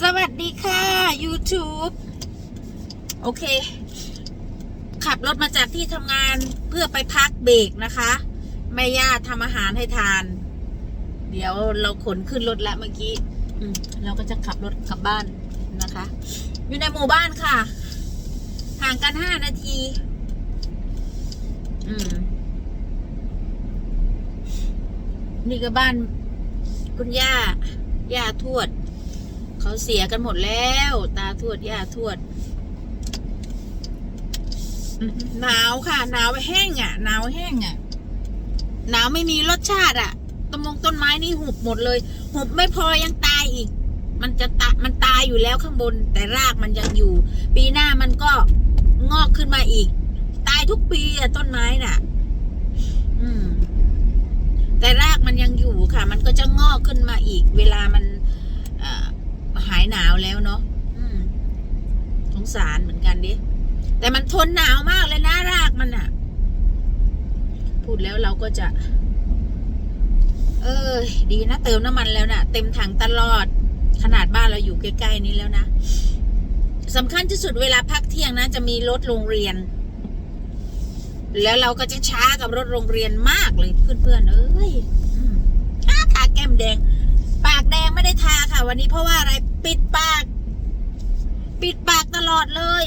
สวัสดีค่ะ YouTube โอเค ขับรถมาจากที่ทำงานเพื่อไปพักเบรกนะคะแม่ย่าทำอาหารให้ทาน เดี๋ยวเราขนขึ้นรถแล้วเมื่อกี้เราก็จะขับรถกลับบ้านนะคะ อยู่ในหมู่บ้านค่ะ ห่างกันห้านาที อืม นี่ก็บ้านคุณย่า ย่าทวด เขาเสียกันหมดแล้ว ตาทวดย่าทวดหนาวค่ะหนาวแห้งอะหนาวแห้งอะหนาวไม่มีรสชาติอะต้นมงต้นไม้นี่หุบหมดเลย หุบไม่พอยังตายอีก มันจะตะมันตายอยู่แล้วข้างบน แต่รากมันยังอยู่ ปีหน้ามันก็งอกขึ้นมาอีก ตายทุกปีอะต้นไม้น่ะ อืม แต่รากมันยังอยู่ค่ะ มันก็จะงอกขึ้นมาอีก เวลามัน เอ่อ หายหนาวแล้วเนาะอืมสงสารเหมือนกันดิ แต่มันทนหนาวมากเลยนะรากมันอะพูดแล้วเราก็จะ เออดีนะเติมน้ำมันแล้วนะ่ะ เต็มถังตลอด ขนาดบ้านเราอยู่ใกล้ๆนี้แล้วนะสำคัญที่สุดเวลาพักเที่ยงนะจะมีรถโรงเรียน แล้วเราก็จะช้ากับรถโรงเรียนมากเลยเพื่อนๆเอ้ยอืมอ้าทาแก้มแดง วันนี้เพราะว่าอะไร ปิดปาก ปิดปากตลอดเลย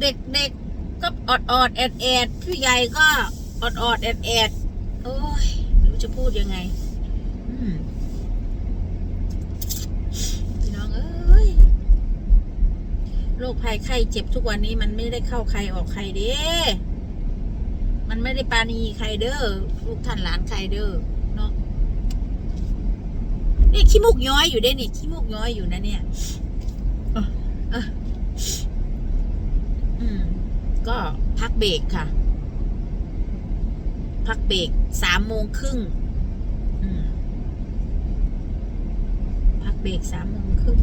เด็กๆก็อดอดแอดแอดผู้ใหญ่ก็อดอดแอดแอดโอ้ยไม่รู้จะพูดยังไงพี่น้องเอ้ยโรคภัยไข้เจ็บทุกวันนี้มันไม่ได้เข้าใครออกใครเด้มันไม่ได้ปานีใครเด้อลูกท่านหลานใครเด้อ นาะนี่ขี้มูกย้อยอยู่เด้นี่ขี้มูกย้อยอยู่นะเนี่ยเออเอออืม ก็พักเบรกค่ะ พักเบรกสามโมงครึ่งอืมพักเบรกสามโมงครึ่ง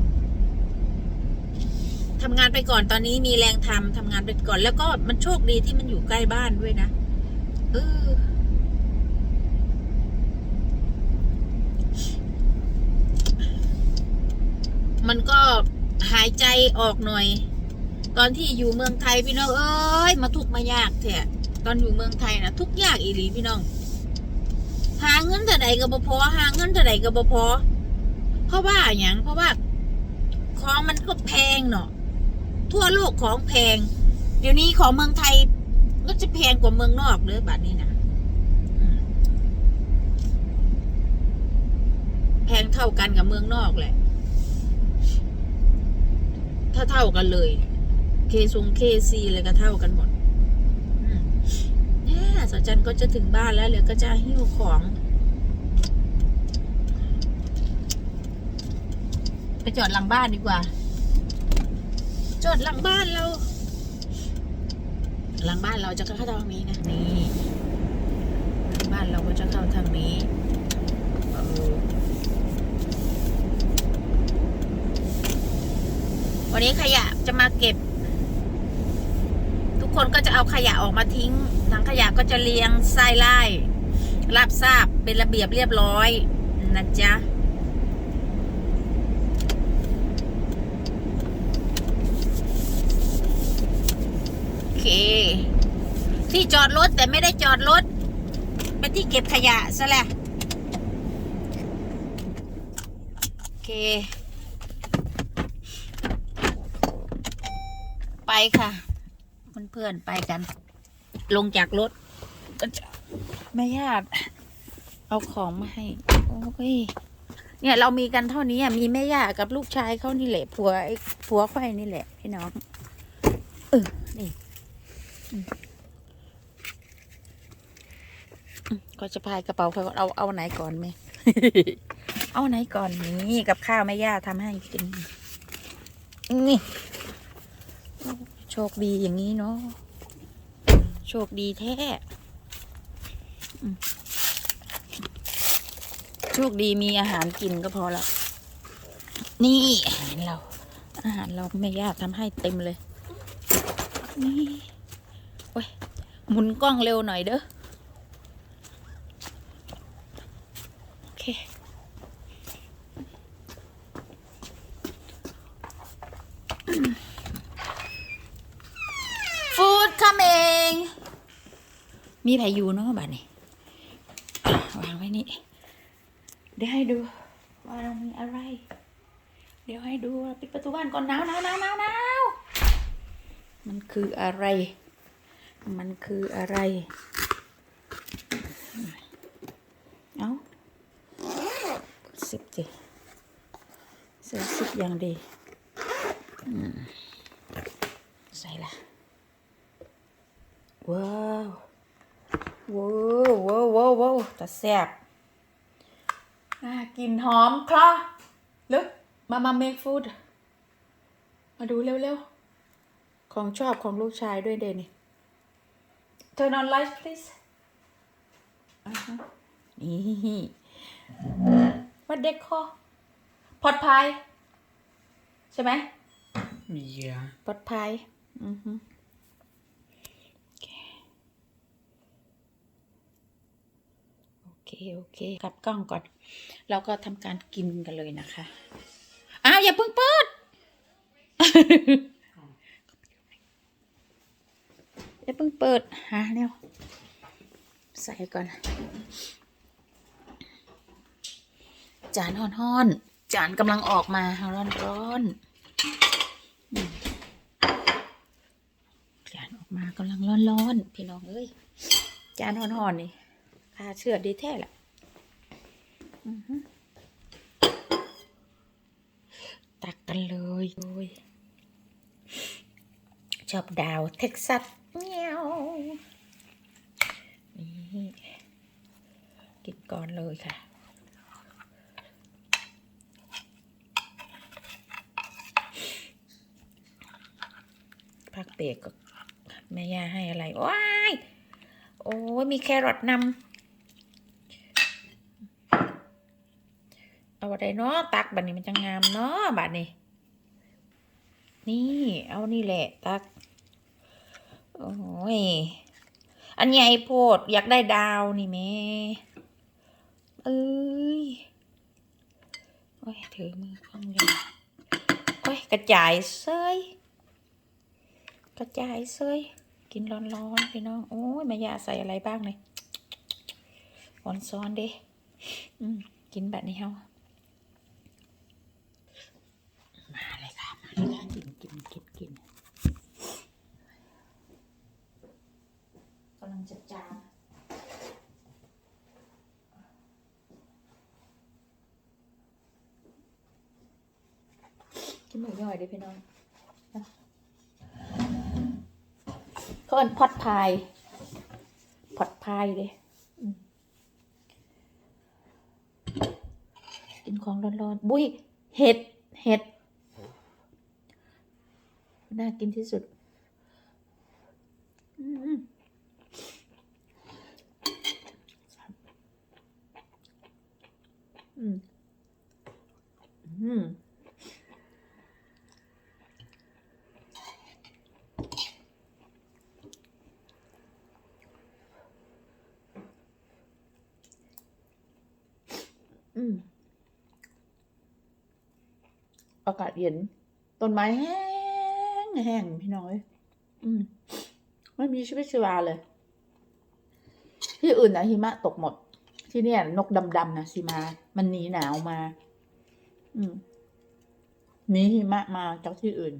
ทำงานไปก่อนตอนนี้มีแรงทำทำงานไปก่อน แล้วก็มันโชคดีที่มันอยู่ใกล้บ้านด้วยนะเออ ก็หายใจออกหน่อย ตอนที่อยู่เมืองไทยพี่น้องเอ้ยมาทุกมายากแท้ตอนอยู่เมืองไทยนะทุกยากอีหลีพี่น้องหาเงินเท่าใดก็บ่พอหาเงินเท่าใดก็บ่พอเพราะว่าอย่างเพราะว่าของมันก็แพงเนาะทั่วโลกของแพง เดี๋ยวนี้ของเมืองไทยก็จะแพงกว่าเมืองนอกเลยบัดนี้นะแพงเท่ากันกับเมืองนอกแหละ ถ้าเท่ากันเลยเคซงเคซีอะไรก็เท่ากันหมดอืมเนี่ยสาวจันก็จะถึงบ้านแล้วเหลือก็จะหิ้วของไปจอดหลังบ้านดีกว่า จอดหลังบ้านเรา หลังบ้านเราจะเข้าทางนี้นะนี่หลังบ้านเราก็จะเข้าทางนี้เออ วันนี้ขยะจะมาเก็บ ทุกคนก็จะเอาขยะออกมาทิ้งถังขยะก็จะเรียงไส้ไล่รับทราบเป็นระเบียบเรียบร้อยนะจ๊ะโอเค ที่จอดรถแต่ไม่ได้จอดรถเป็นที่เก็บขยะซะแหละโอเค ไป ค่ะ เพื่อนๆไปกัน ลงจากรถแม่ญาติเอาของมาให้ โอ้ย เนี่ยเรามีกันเท่านี้มีแม่ย่ากับลูกชายเขานี่แหละผัวไอ้ผัวไข่นี่แหละ พี่น้อง เออ นี่ก็จะพายกระเป๋าเขาเอาเอาไหนก่อนไหม เอาไหนก่อนนี่กับข้าวแม่ย่าทำให้กิน นี่ โชคดีอย่างนี้เนาะโชคดีแท้โชคดีมีอาหารกินก็พอละนี่อาหารเรา อาหารเราแม่ย่าทำให้เต็มเลย นี่โอ้ยหมุนกล้องเร็วหน่อยเด้อ โอเค ฟูด coming มีพายุเนาะบ้านนี้อ่วางไว้นี่เดี๋ยวให้ดูว่าเรามีอะไร เดี๋ยวให้ดูปิดประตูบ้านก่อนหนาวหนาวหนาวหนาวหนาวมันคืออะไร มันคืออะไร เอาสิบจีใส่สิบอย่างดีใส่ละ ว้าวว้าวว้าวว้าวว้าวแต่แซ่บน่ากินหอมคลอลึกมามา make food มาดูเร็วๆ ของชอบของลูกชายด้วยเดนี่ turn on light please อ่าฮะนี่วัดเด็กคอพอดพาย ใช่ไหม Ja. ปลอดภัยอือฮึโอ เค โอเคกลับกล้องก่อน แล้วก็ทำการกินกันเลยนะคะ อ้าว อย่าเพิ่งเปิด อย่าเพิ่งเปิด หาเร็วใส่ก่อน จานห่อนๆ จานกำลังออกมาร้อนๆ จานออกมากำลังร้อนๆ พี่น้องเอ้ย จานห่อนๆนี่ ค่าเชื่อดีแท้แหละอือฮึตักกันเลยโอ้ยชอบดาวเท็กซัสเมียวนี่กินก่อนเลยค่ะพักเบรกก็แม่ย่าให้อะไร ว้าย โอ้ยมีแครอทนำ เอาอะ ไรเนาะตักบัดนี้มันจะงามเนาะบัดนี้ นี่เอานี่แหละตัก โอ้ย อันใหญ่โพดอยากได้ดาวนี่แม่เอ้ยโอ้ยถือมือข้างเดียโอ้ยกระจายเซยกระจายเซยกินร้อนๆพี่น้องโอ้ยแม่ยาใส่อะไรบ้างเนี่ยอ่อนซ้อนเด้อกินแบบนี้เฮาเลยค่ะ มาเลยค่ะ กินกินกินกินกำลังจะจานกินหมูย่อยเด้อพี่น้องเขาเป็นพอดพายพอดพายเด้อืมกินของร้อนๆบุ้ยเห็ด เห็ด น่ากินที่สุดอืมอืม อืมอากาศเย็น ต้นไม้แห้ง แห้งพี่น้อย อืมไม่มีชีวิตชีวาเลย ที่อื่นนะหิมะตกหมด ที่เนี่ย นกดำๆนะสิมา มันหนีหนาวมา อืมหนีหิมะมาจากที่อื่น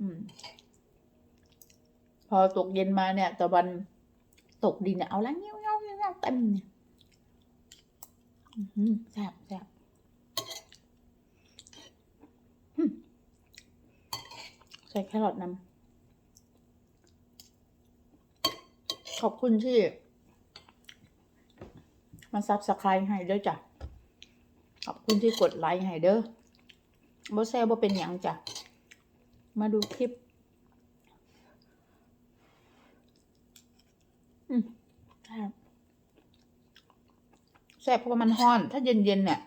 อืม พอตกเย็นมาเนี่ยตะวันตกดินเนี่ยเอาละเงี้ยวเงี้ยวเงี้ยวเงี้ยวเต็มเนี่ยแซ่บแซ่บอืมใส่แครอทนำขอบคุณที่มาซับสไครต์ให้เด้อจ้ะ ขอบคุณที่กดไลค์ให้เด้อบ่แซ่บ่เป็นหยังจ้ะ มาดูคลิปอืมแซ่บแซ่บเพราะว่ามันห้อน ถ้าเย็นๆเนี่ย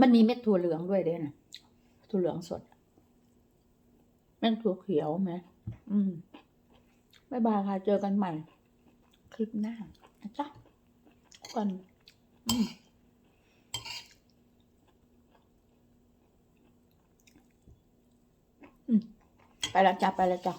มันมีเม็ดถั่วเหลืองด้วยเด้นะ ถั่วเหลืองสดแม่งถั่วเขียวไหมอืมบายบายค่ะ เจอกันใหม่ คลิปหน้านะจ๊ะกันอืไปแล้วจ้ะไปแล้วจ้ะ